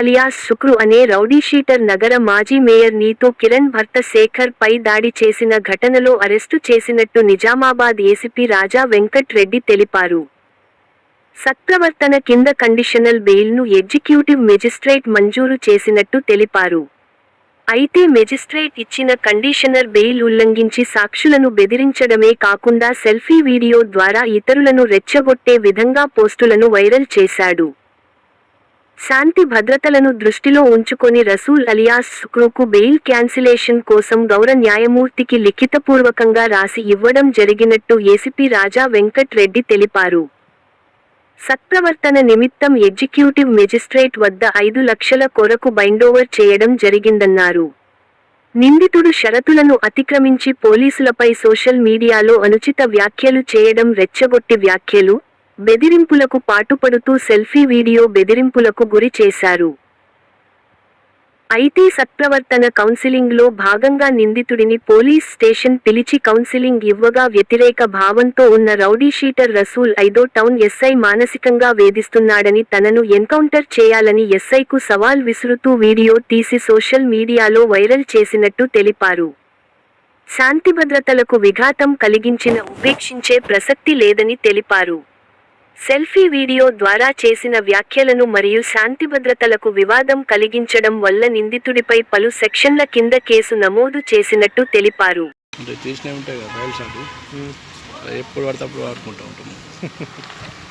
Alias శుక్రు అనే rowdy sheeter నగర మాజీ మేయర్ నీతో కిరణ్ భర్త శేఖర్ పై దాడి చేసిన ఘటనలో అరెస్టు చేసినట్టు నిజామాబాద్ ఏసీపీ రాజా వెంకట్ రెడ్డి తెలిపారు. సత్ప్రవర్తన కింద కండిషనల్ బెయిల్ను ఎగ్జిక్యూటివ్ మెజిస్ట్రేట్ మంజూరు చేసినట్టు తెలిపారు. అయితే మెజిస్ట్రేట్ ఇచ్చిన కండిషనర్ బెయిల్ ఉల్లంఘించి సాక్షులను బెదిరించడమే కాకుండా సెల్ఫీ వీడియో ద్వారా ఇతరులను రెచ్చగొట్టే విధంగా పోస్టులను వైరల్ చేశాడు. శాంతి భద్రతలను దృష్టిలో ఉంచుకొని రసూల్ అలియాస్ సుక్రూకు బెయిల్ క్యాన్సిలేషన్ కోసం గౌర న్యాయమూర్తికి లిఖితపూర్వకంగా రాసి ఇవ్వడం జరిగినట్టు ఏసీపీ రాజా వెంకట్ రెడ్డి తెలిపారు. సత్ప్రవర్తన నిమిత్తం ఎగ్జిక్యూటివ్ మెజిస్ట్రేట్ వద్ద ఐదు లక్షల కొరకు బైండోవర్ చేయడం జరిగిందన్నారు. నిందితుడు షరతులను అతిక్రమించి పోలీసులపై సోషల్ మీడియాలో అనుచిత వ్యాఖ్యలు చేయడం రెచ్చగొట్టి వ్యాఖ్యలు బెదిరింపులకు పాటుపడుతూ సెల్ఫీ వీడియో బెదిరింపులకు గురి చేశారు. అయితే సత్ప్రవర్తన కౌన్సిలింగ్లో భాగంగా నిందితుడిని పోలీస్ స్టేషన్ పిలిచి కౌన్సిలింగ్ ఇవ్వగా వ్యతిరేక భావంతో ఉన్న రౌడీషీటర్ రసూల్ ఐదో టౌన్ ఎస్ఐ మానసికంగా వేధిస్తున్నాడని తనను ఎన్కౌంటర్ చేయాలని ఎస్ఐకు సవాల్ విసురుతూ వీడియో తీసి సోషల్ మీడియాలో వైరల్ చేసినట్టు తెలిపారు. శాంతి భద్రతలకు విఘాతం కలిగించిన ఉపేక్షించే ప్రసక్తి లేదని తెలిపారు. సెల్ఫీ వీడియో ద్వారా చేసిన వ్యాఖ్యలను మరియు శాంతి భద్రతలకు వివాదం కలిగించడం వల్ల నిందితుడిపై పలు సెక్షన్ల కింద కేసు నమోదు చేసినట్టు తెలిపారు. ఎప్పుడు